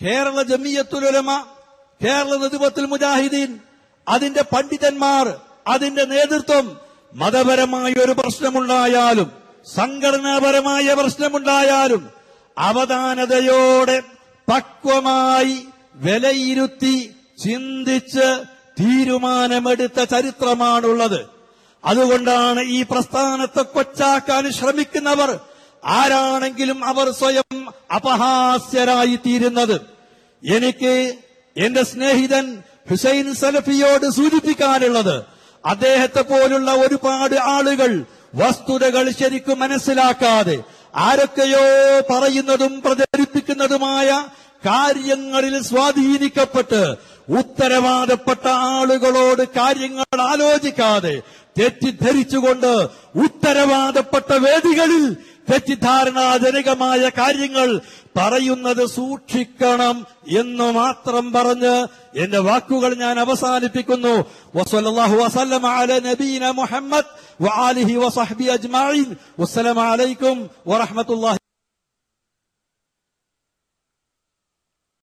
കേരള ജമിയത്തുലമ കേരള നദിപത്തുൽ മുജാഹിദീൻ അതിന്റെ പണ്ഡിതന്മാർ അതിന്റെ നേതൃത്വം മതപരമായ ഒരു പ്രശ്നമുണ്ടായാലും സംഘടനാപരമായ പ്രശ്നമുണ്ടായാലും അവധാനതയോടെ പക്വമായി വിലയിരുത്തി ചിന്തിച്ച് തീരുമാനമെടുത്ത ചരിത്രമാണുള്ളത്. അതുകൊണ്ടാണ് ഈ പ്രസ്ഥാനത്തെ കൊച്ചാക്കാൻ ശ്രമിക്കുന്നവർ ആരാണെങ്കിലും അവർ സ്വയം അപഹാസ്യരായി തീരുന്നത് എനിക്ക് എന്റെ സ്നേഹിതൻ ഹുസൈൻ സലഫിയോട് സൂചിപ്പിക്കാനുള്ളത് അദ്ദേഹത്തെ പോലുള്ള ഒരുപാട് ആളുകൾ വസ്തുതകൾ ശരിക്കും മനസ്സിലാക്കാതെ ആരൊക്കെയോ പറയുന്നതും പ്രചരിപ്പിക്കുന്നതുമായ കാര്യങ്ങളിൽ സ്വാധീനിക്കപ്പെട്ട് ഉത്തരവാദപ്പെട്ട ആളുകളോട് കാര്യങ്ങൾ ആലോചിക്കാതെ തെറ്റിദ്ധരിച്ചുകൊണ്ട് ഉത്തരവാദപ്പെട്ട വേദികളിൽ തെറ്റിദ്ധാരണാജനകമായ കാര്യങ്ങൾ പറയുന്നത് സൂക്ഷിക്കണം എന്ന് മാത്രം പറഞ്ഞ് എന്റെ വാക്കുകൾ ഞാൻ അവസാനിപ്പിക്കുന്നു. വസല്ലല്ലാഹു വസല്ലമ അല നബീന മുഹമ്മദ് അലൈക്കും